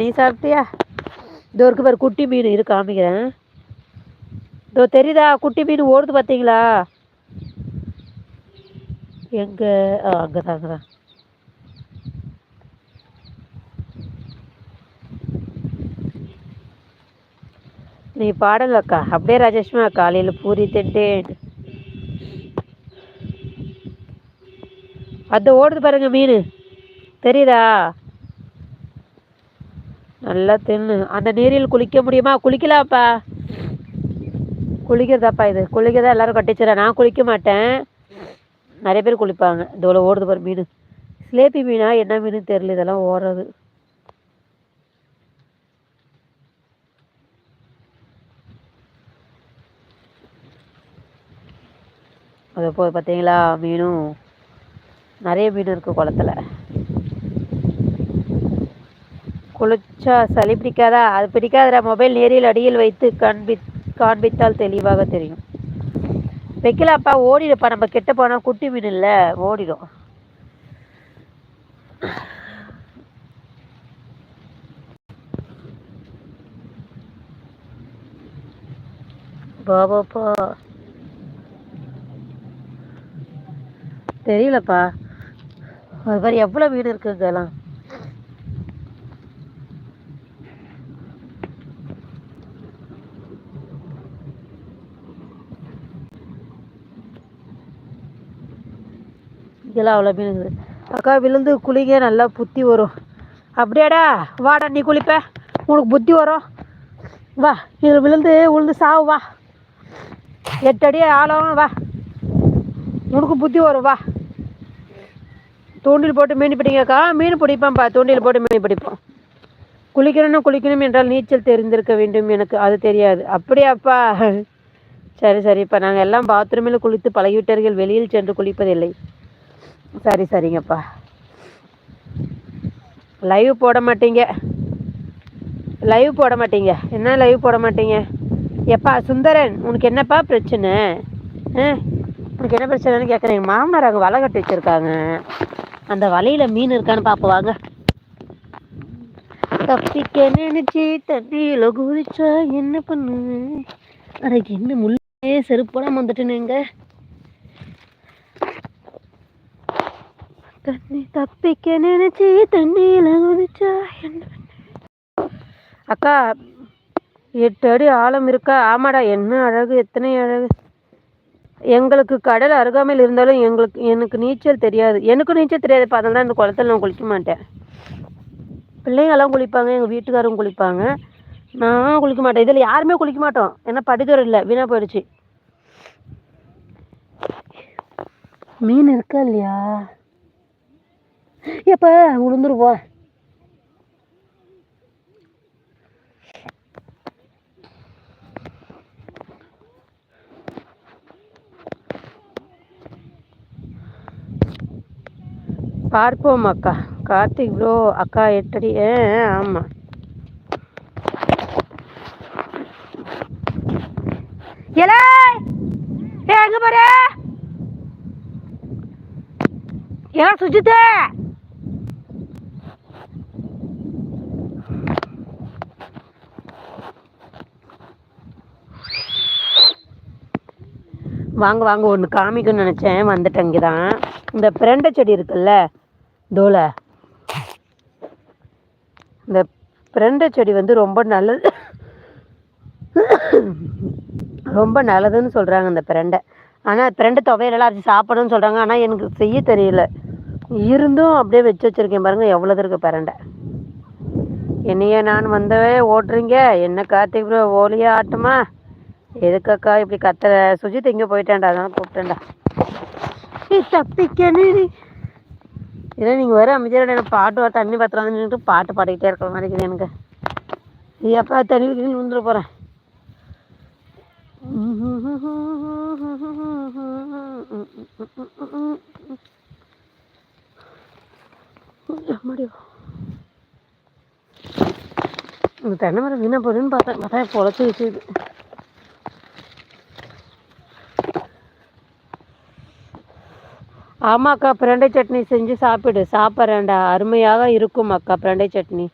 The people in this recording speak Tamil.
நீ சாப்பிட்டியா? இதோ இருக்கு பாரு குட்டி மீன் இரு காமிக்கிறேன். இதோ தெரியுதா குட்டி மீன் ஓடுது பார்த்தீங்களா? எங்கே? ஆ அங்கே தான் அங்கே தான். நீ பாடுங்க அக்கா அப்படியே ராஜேஷ்மா காலையில் பூரி திண்டேன் அது ஓடுது பாருங்க மீன். தெரியுதா? நல்லா தின்னு. அந்த நீரில் குளிக்க முடியுமா? குளிக்கலாம்ப்பா. குளிக்கிறதாப்பா இது. குளிக்கிறதா எல்லாரும் கட்டிச்சிடறேன் நான் குளிக்க மாட்டேன். நிறைய பேர் குளிப்பாங்க. இதோட ஓடுது பாரு மீன். சிலேபி மீனா? என்ன மீன் தெரியல. இதெல்லாம் ஓடுறது. அது போய் பார்த்தீங்களா மீனும். நிறைய மீன் இருக்குது குளத்துல. குளிச்சா சளி பிடிக்காதா? அது பிடிக்காதடா. மொபைல் நேரில் அடியில் வைத்து காண்பி காண்பித்தால் தெளிவாக தெரியும். வைக்கலாப்பா ஓடிடுப்பா நம்ம கெட்ட போனால் குட்டி மீன் இல்லை ஓடிடும். பாபாப்பா. தெரியலப்பா. அது மாதிரி எவ்வளோ வீடு எல்லாம் இதெல்லாம் அவ்வளோ மீன் இருக்குது. அக்கா விழுந்து குளிங்க நல்லா புத்தி வரும். அப்படியாடா? வாடா நீ குளிப்ப. உனக்கு புத்தி வரும். வா இதில் விழுந்து விழுந்து சாவு வா. எட்டு அடி ஆழம் வா. உனக்கு புத்தி வரும் வா. தூண்டில் போட்டு மீன் பிடிங்கக்கா மீன் பிடிப்பேன்ப்பா தூண்டில் போட்டு மீன் பிடிப்போம். குளிக்கணும்னு குளிக்கணும் என்றால் நீச்சல் தெரிந்திருக்க வேண்டும் எனக்கு. அது தெரியாது. அப்படியாப்பா? சரி சரிப்பா நாங்கள் எல்லாம் பாத்ரூமில் குளித்து பழகிவிட்டார்கள் வெளியில் சென்று குளிப்பதில்லை. சரி சரிங்கப்பா. லைவ் போட மாட்டீங்க. லைவ் போட மாட்டீங்க. என்ன லைவ் போட மாட்டீங்க? எப்பா சுந்தரன் உனக்கு என்னப்பா பிரச்சனை? ஆ? உனக்கு என்ன பிரச்சனைன்னு கேட்குறேன் எங்கள் மாமனார் அங்கே வலை கட்டி வச்சுருக்காங்க. அந்த வலையில் மீன் இருக்கான்னு பார்ப்போம் வாங்க. தப்பிக்க நினைச்சி தண்ணியில் குதிச்சா என்ன பண்ணு? அட என்ன முள்ளே செருப்போட வந்துட்டுனுங்க எங்க தண்ணி தப்பிக்க நினைச்சி தண்ணியில் குதிச்சா என்ன அக்கா எட்டு அடி ஆழம் இருக்கா? ஆமாடா என்ன அழகு எத்தனை அழகு? எங்களுக்கு கடல் அருகாமையில் இருந்தாலும் எங்களுக்கு எனக்கு நீச்சல் தெரியாது. எனக்கும் நீச்சல் தெரியாதுப்பா அதனால தான் இந்த குளத்துல நான் குளிக்க மாட்டேன். பிள்ளைங்கெல்லாம் குளிப்பாங்க எங்கள் வீட்டுக்காரங்க குளிப்பாங்க. நான் குளிக்க மாட்டேன். இதில் யாருமே குளிக்க மாட்டோம். ஏன்னா படித்துறை இல்லை வீணாக போயிடுச்சு. மீன் இருக்கா இல்லையா? எப்போ? விழுந்துருப்போம் பார்ப்போம் அக்கா. கார்த்திக் ப்ரோ அக்கா எட்டடி? ஆ ஆமாம் ஏலே ஏ எங்க பாரு. ஏ சுஜித்தே! வாங்க வாங்க ஒன்று காமிக்கணும்னு நினச்சேன். வந்துட்டேன் இங்கே தான் இந்த பிரண்டை செடி இருக்குல்ல தோலை. இந்த பிரண்டை செடி வந்து ரொம்ப நல்லது. ரொம்ப நல்லதுன்னு சொல்கிறாங்க இந்த பிரண்டை. ஆனால் பிரண்டை துவையலெல்லாம் அரைச்சி சாப்பிடணும்னு சொல்கிறாங்க ஆனால் எனக்கு செய்ய தெரியல. இருந்தும் அப்படியே வச்சு வச்சுருக்கேன் பாருங்கள் எவ்வளோது இருக்குது பிரண்டை. என்னையே நான் வந்தவே ஓட்டுறீங்க. என்ன கார்த்திக் ப்ரோ ஆட்டுமா? எதுக்கக்கா இப்படி கத்துற? சுஜித் இங்கே போயிட்டேன்டா அதனால கூப்பிட்டேன்டா. தப்பிக்கன்னு ஏன்னா நீங்கள் வேறு அமைதியாக எனக்கு பாட்டு வர தண்ணி பத்திரம் நின்றுட்டு பாட்டு பாடிக்கிட்டே இருக்கிற மாதிரி இருக்குது எனக்கு. நீ எப்போ தண்ணி கிண்ணி விழுந்துட போகிறேன் இந்த தென்னை மரம் வீணாக போகுதுன்னு பார்த்தேன். பார்த்தா பொழைச்சி வச்சுது ஆமாக்கா பிரண்டை சட்னி செஞ்சு சாப்பிடு. சாப்பிட்றேன்டா. அருமையாக இருக்கும் அக்கா பிரண்டை சட்னி.